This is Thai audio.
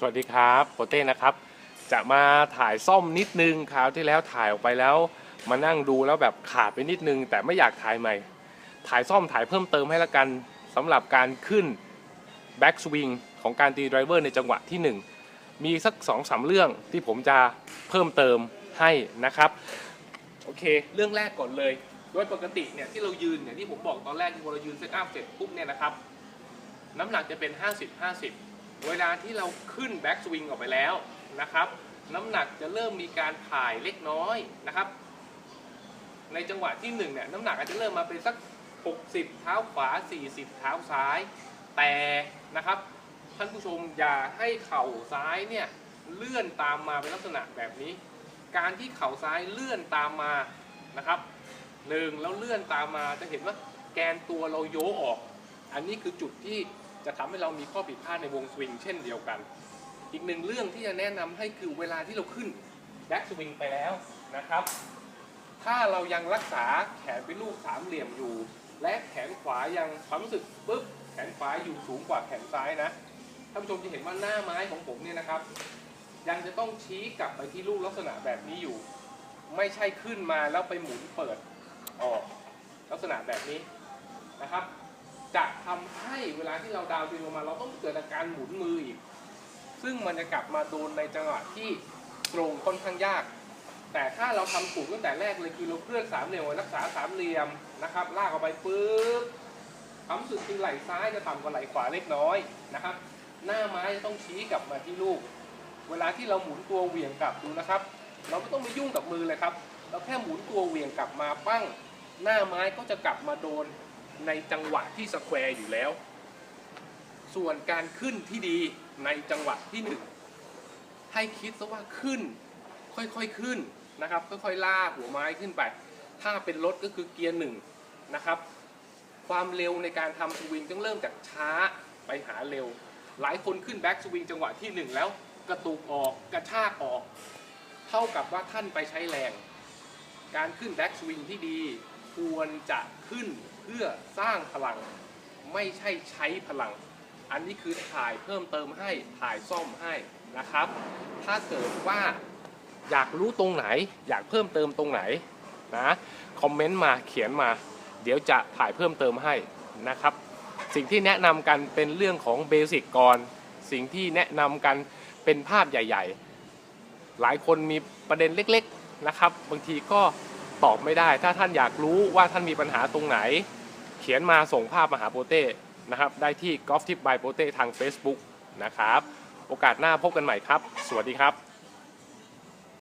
สวัสดีครับโปเต้นะครับ จะมาถ่ายซ่อมนิดนึงคราวที่แล้วถ่ายออกไปแล้ว มานั่งดูแล้วแบบขาดไปนิดนึง แต่ไม่อยากถ่ายใหม่ ถ่ายซ่อมถ่ายเพิ่มเติมให้ละกันสำหรับการขึ้นแบ็กสวิงของการตีไดรเวอร์ในจังหวะที่ 1 มีสัก2อสาเรื่องที่ผมจะเพิ่มเติมให้นะครับ โอเค เรื่องแรกก่อนเลยโดยปกติเนี่ยที่เรายืนเนี่ยที่ผมบอกตอนแรกที่เรายืนเซตอัพเสร็จปุ๊บเนี่ยนะครับน้ำหนักจะเป็น 50 50 เวลาที่เราขึ้นแบ็กสวิงออกไปแล้วนะครับ น้ำหนักจะเริ่มมีการถ่ายเล็กน้อยนะครับ ในจังหวะที่1เนี่ยน้ำหนักอาจจะเริ่มมาเป็นสัก 60 เท้าขวา 40 เท้าซ้าย แต่นะครับท่านผู้ชมอย่าให้เข่าซ้ายเนี่ยเลื่อนตามมาเป็นลักษณะแบบนี้ การที่เข่าซ้ายเลื่อนตามมานะครับหนึ่งแล้วเลื่อนตามมาจะเห็นว่าแกนตัวเราโยออก อันนี้คือจุดที่ จะทำให้เรามีข้อผิดพลาดในวงสวิงเช่นเดียวกัน อีกหนึ่งเรื่องที่จะแนะนำให้คือเวลาที่เราขึ้นแบ็กสวิงไปแล้วนะครับ ถ้าเรายังรักษาแขนเป็นลูกสามเหลี่ยมอยู่ และแขนขวายังความรู้สึกปุ๊บแขนขวาอยู่สูงกว่าแขนซ้ายนะท่านผู้ชมจะเห็นว่าหน้าไม้ของผมเนี่ยนะครับ ยังจะต้องชี้กลับไปที่ลูกลักษณะแบบนี้อยู่ ไม่ใช่ขึ้นมาแล้วไปหมุนเปิดออกลักษณะแบบนี้นะครับ จะทำให้เวลาที่เราดาวดึงลงมา เราต้องเกิดอาการหมุนมืออีก ซึ่งมันจะกลับมาโดนในจังหวะที่ตรงค่อนข้างยาก แต่ถ้าเราทำถูกตั้งแต่แรกเลยคือเราเคลื่อนสามเหลี่ยมไว้รักษาสามเหลี่ยมนะครับ ลากออกไปปุ๊บความสึกคือไหล่ซ้ายจะต่ำกว่าไหล่ขวาเล็กน้อยนะครับ หน้าไม้จะต้องชี้กลับมาที่ลูก เวลาที่เราหมุนตัวเหวี่ยงกลับดูนะครับ เราไม่ต้องไปยุ่งกับมือเลยครับ เราแค่หมุนตัวเหวี่ยงกลับมาปั้ง หน้าไม้ก็จะกลับมาโดน ในจังหวะที่สแควร์อยู่แล้ว ส่วนการขึ้นที่ดีในจังหวะที่หนึ่งให้คิดซะว่าขึ้น ค่อยๆขึ้นนะครับ ค่อยๆลากหัวไม้ขึ้นไป ถ้าเป็นรถก็คือเกียร์หนึ่งนะครับ ความเร็วในการทำสวิงต้องเริ่มจากช้าไปหาเร็ว หลายคนขึ้นแบ็กสวิงจังหวะที่หนึ่งแล้วกระตุกออกกระชากออก เท่ากับว่าท่านไปใช้แรง การขึ้นแบ็กสวิงที่ดี ควรจะขึ้นเพื่อสร้างพลัง ไม่ใช่ใช้พลัง อันนี้คือถ่ายเพิ่มเติมให้ถ่ายซ่อมให้นะครับ ถ้าเกิดว่าอยากรู้ตรงไหน อยากเพิ่มเติมตรงไหนนะคอมเมนต์มาเขียนมา เดี๋ยวจะถ่ายเพิ่มเติมให้นะครับ สิ่งที่แนะนำกันเป็นเรื่องของเบสิกก่อนสิ่งที่แนะนำกันเป็นภาพใหญ่ ๆ หลายคนมีประเด็นเล็ก ๆนะครับ บางทีก็ ตอบไม่ได้ ถ้าท่านอยากรู้ว่าท่านมีปัญหาตรงไหน เขียนมาส่งภาพมาหาโปเต้นะครับ ได้ที่ Golf Tip by โปเต้ทาง Facebook นะครับ โอกาสหน้าพบกันใหม่ครับ สวัสดีครับ